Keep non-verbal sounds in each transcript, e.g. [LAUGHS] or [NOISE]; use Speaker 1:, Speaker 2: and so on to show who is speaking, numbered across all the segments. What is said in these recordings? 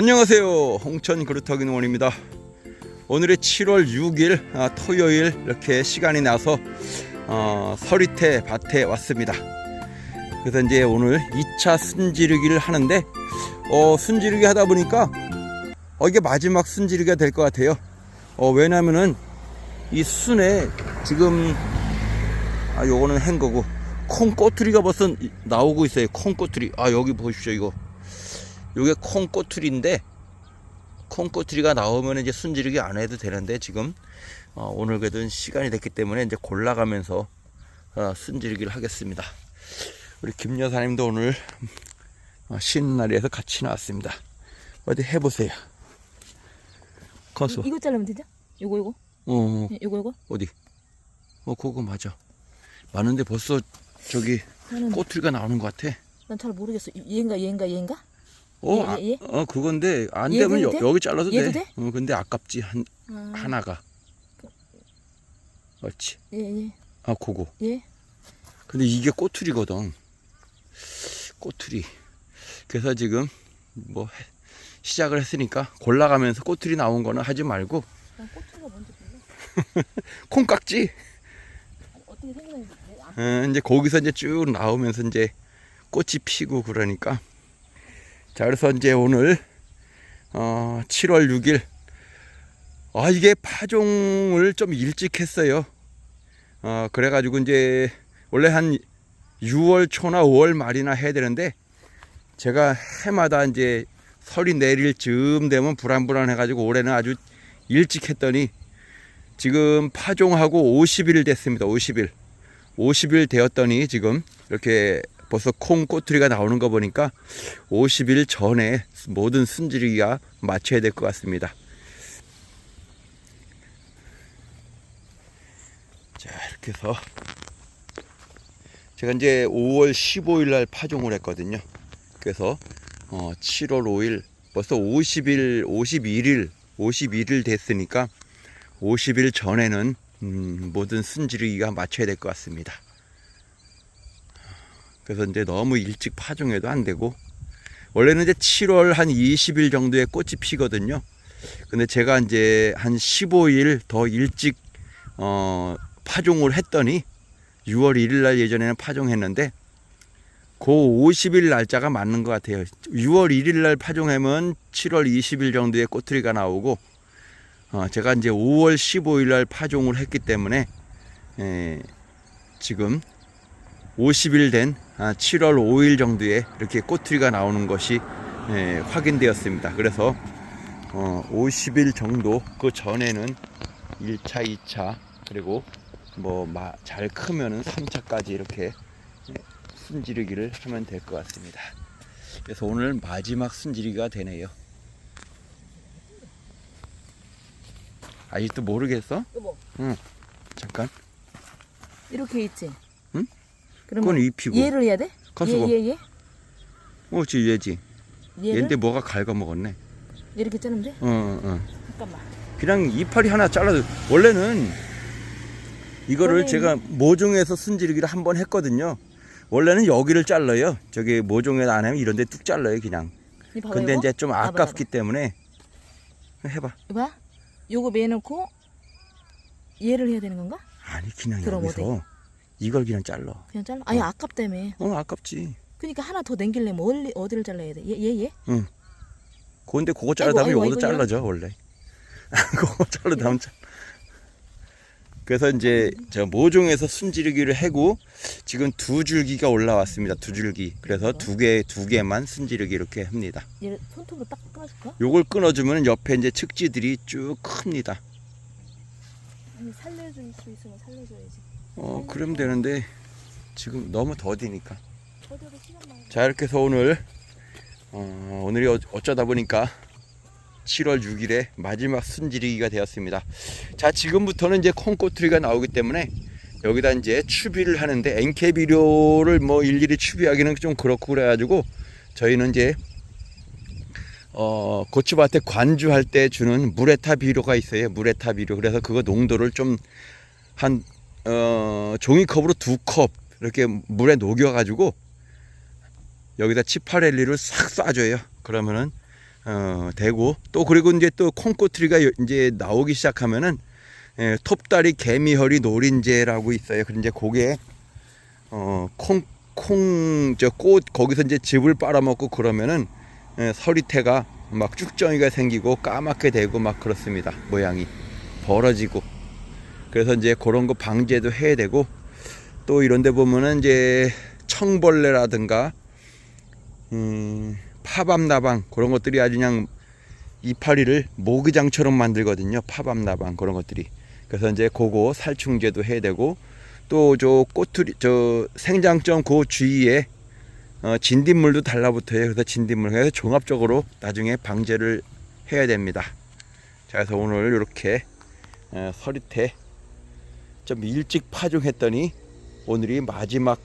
Speaker 1: 안녕하세요. 홍천 그루터기 농원입니다. 오늘의 7월 6일 아, 토요일 이렇게 시간이 나서 어, 서리태 밭에 왔습니다. 그래서 이제 오늘 2차 순지르기를 하는데 어, 순지르기 하다 보니까 어, 이게 마지막 순지르기가 될 것 같아요. 어, 왜냐면은 이 순에 지금 아 요거는 한 거고 콩 꼬투리가 벌써 이- 나오고 있어요. 콩 꼬투리. 아 여기 보십시오 이거 요게 콩 꼬투리인데 콩 꼬투리가 나오면 이제 순지르기 안 해도 되는데 지금 어, 오늘 그래도 시간이 됐기 때문에 이제 골라가면서 어, 순지르기를 하겠습니다. 우리 김 여사님도 오늘 어, 쉬는 날이라서 같이 나왔습니다. 어디 해보세요. 커서
Speaker 2: 이- 이거 자르면 되죠? 요거 요거?
Speaker 1: 어
Speaker 2: 예, 요거 요거?
Speaker 1: 어디? 어 그거 맞아. 많은데 벌써 저기
Speaker 2: 나는
Speaker 1: 꼬투리가 나오는 것 같아.
Speaker 2: 난 잘 모르겠어. 이- 얘인가 얘인가 얘인가
Speaker 1: 어,
Speaker 2: 얘,
Speaker 1: 아,
Speaker 2: 얘, 얘?
Speaker 1: 어 그건데 안
Speaker 2: 얘도
Speaker 1: 되면 여,
Speaker 2: 돼?
Speaker 1: 여기 잘라도
Speaker 2: 얘도
Speaker 1: 돼.
Speaker 2: 돼?
Speaker 1: 어, 근데 아깝지 한
Speaker 2: 아,
Speaker 1: 하나가. 그렇지.
Speaker 2: 예 예
Speaker 1: 아 그거.
Speaker 2: 예.
Speaker 1: 근데 이게 꼬투리거든. 꼬투리. 그래서 지금 뭐 해- 시작을 했으니까 골라가면서 꼬투리 나온 거는 하지 말고
Speaker 2: 난 꼬투리가 뭔지 몰라 [LAUGHS]
Speaker 1: 콩깍지.
Speaker 2: 아니, 어떻게 생겼는지 아,
Speaker 1: 어, 이제 거기서 이제 쭉 나오면서 이제 꽃이 피고 그러니까. 자, 그래서 이제 오늘 어, 7월 6일 아 이게 파종을 좀 일찍 했어요. 어, 그래가지고 이제 원래 한 6월 초나 5월 말이나 해야 되는데 제가 해마다 이제 설이 내릴 즈음 되면 불안불안 해가지고 올해는 아주 일찍 했더니 지금 파종하고 50일 됐습니다. 50일. 50일 되었더니 지금 이렇게 벌써 콩 꼬투리가 나오는 거 보니까 50일 전에 모든 순지리기가 맞춰야 될 것 같습니다. 자, 이렇게 해서 제가 이제 5월 15일 날 파종을 했거든요. 그래서 어, 7월 5일 벌써 50일, 51일, 51일 됐으니까 50일 전에는 음, 모든 순지르기가 맞춰야 될 것 같습니다. 그래서 이제 너무 일찍 파종해도 안 되고 원래는 이제 7월 한 20일 정도에 꽃이 피거든요. 근데 제가 이제 한 15일 더 일찍 어, 파종을 했더니 6월 1일 날 예전에는 파종했는데 그 50일 날짜가 맞는 것 같아요. 6월 1일 날 파종하면 7월 20일 정도에 꼬투리가 나오고 어, 제가 이제 5월 15일 날 파종을 했기 때문에 에, 지금 50일 된 아, 7월 5일 정도에 이렇게 꼬투리가 나오는 것이 에, 확인되었습니다. 그래서 어, 50일 정도 그 전에는 1차, 2차 그리고 뭐 잘 크면은 3차까지 이렇게 에, 순지르기를 하면 될 것 같습니다. 그래서 오늘 마지막 순지르기가 되네요. 아직도 모르겠어?
Speaker 2: 여보
Speaker 1: 잠깐.
Speaker 2: 이렇게 있지
Speaker 1: 응? 그건 잎이고.
Speaker 2: 얘를 해야 돼?
Speaker 1: 커스고.
Speaker 2: 얘얘 얘?
Speaker 1: 어, 지 얘지.
Speaker 2: 얘를
Speaker 1: 얘인데 뭐가 갉아먹었네.
Speaker 2: 이렇게 자르면 돼?
Speaker 1: 어, 어, 어.
Speaker 2: 잠깐만
Speaker 1: 그냥 이파리 하나 잘라도 원래는 이거를 제가 모종에서 순지르기를 한 번 했거든요. 원래는 여기를 잘라요. 저기 모종에 안 하면 이런 데 뚝 잘라요, 그냥. 근데
Speaker 2: 요거?
Speaker 1: 이제 좀 아깝기
Speaker 2: 봐봐.
Speaker 1: 때문에 해봐.
Speaker 2: 이봐 요거 매놓고 얘를 해야 되는 건가?
Speaker 1: 아니 그냥 여기서 이걸 그냥 잘라.
Speaker 2: 그냥 잘라 아니
Speaker 1: 어.
Speaker 2: 아깝다며
Speaker 1: 어 아깝지.
Speaker 2: 그러니까 하나 더 남기려면 어디, 어디를 잘라야 돼? 얘 얘 얘?
Speaker 1: 그런데 그거 자르다 보면
Speaker 2: 아이고,
Speaker 1: 여기도
Speaker 2: 아이고,
Speaker 1: 잘라져 원래. [LAUGHS] 그거 자르다 보면 잘. 그래서 이제 제가 모종에서 순지르기를 해고 지금 두 줄기가 올라왔습니다. 두 줄기. 그래서 두 개 두 개만 순지르기 이렇게 합니다.
Speaker 2: 얘를 손톱으로 딱 끊어줄까?
Speaker 1: 요걸 끊어주면 옆에 이제 측지들이 쭉 큽니다.
Speaker 2: 살려줄 수 있으면 살려줘야지
Speaker 1: 어 그러면 되는데 지금 너무 더디니까. 자 이렇게 해서 오늘 어, 오늘이 어- 어쩌다 보니까 7월 6일에 마지막 순지리기가 되었습니다. 자 지금부터는 이제 콩꼬투리가 나오기 때문에 여기다 이제 추비를 하는데 엔케 비료를 뭐 일일이 추비하기는 좀 그렇고 그래가지고 저희는 이제 어 고추밭에 관주할 때 주는 무레타 비료가 있어요. 무레타 비료. 그래서 그거 농도를 좀 한 어, 종이컵으로 두 컵 이렇게 물에 녹여가지고 여기다 치파렐리를 싹 쏴줘요. 그러면은 어, 되고 또 그리고 이제 또 콩꼬투리가 요- 이제 나오기 시작하면은 예, 톱다리 개미허리 노린재라고 있어요. 그런데 그게 어, 콩 콩 저 꽃 거기서 이제 즙을 빨아먹고 그러면은 예, 서리태가 막 쭉정이가 생기고 까맣게 되고 막 그렇습니다. 모양이 벌어지고 그래서 이제 그런 거 방제도 해야 되고 또 이런 데 보면은 이제 청벌레라든가 음, 파밤나방 그런 것들이 아주 그냥 이파리를 모기장처럼 만들거든요. 파밤나방 그런 것들이. 그래서 이제 그거 살충제도 해야 되고 또 저 꼬투리 저 생장점 그 주위에 어, 진딧물도 달라붙어요. 그래서 진딧물 그래서 종합적으로 나중에 방제를 해야 됩니다. 자, 그래서 오늘 이렇게 어, 서리태 좀 일찍 파종했더니 오늘이 마지막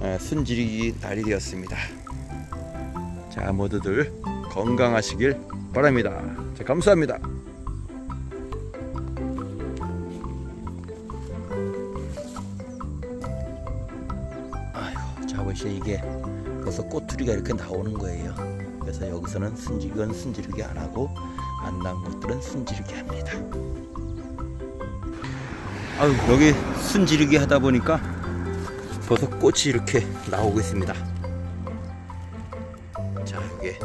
Speaker 1: 어, 순지리기 날이 되었습니다. 자, 모두들 건강하시길 바랍니다. 자, 감사합니다. 자 보시죠 이게 벌써 꼬투리가 이렇게 나오는 거예요. 그래서 여기서는 순지건 순지르기 안 하고 안 나온 것들은 순지르기 합니다. 아유 여기 순지르기 하다 보니까 벌써 꽃이 이렇게 나오고 있습니다. 자 여기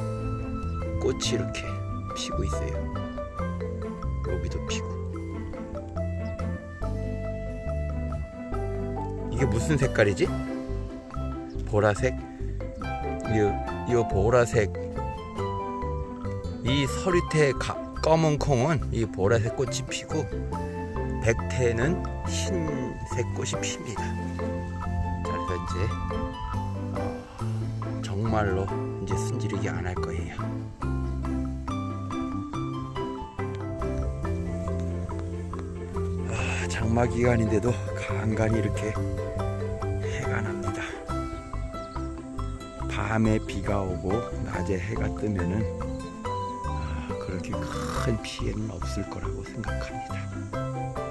Speaker 1: 꽃이 이렇게 피고 있어요. 여기도 피고. 이게 무슨 색깔이지? 보라색? 이, 이 보라색 이 서리태 가- 검은 콩은 이 보라색 꽃이 피고 백태는 흰색 꽃이 핍니다. 자, 그래서 이제 어, 정말로 이제 순지르기 안 할 거예요. 아, 장마 기간인데도 간간히 이렇게 해가 납니다. 밤에 비가 오고 낮에 해가 뜨면은 아, 그렇게 큰 피해는 없을 거라고 생각합니다.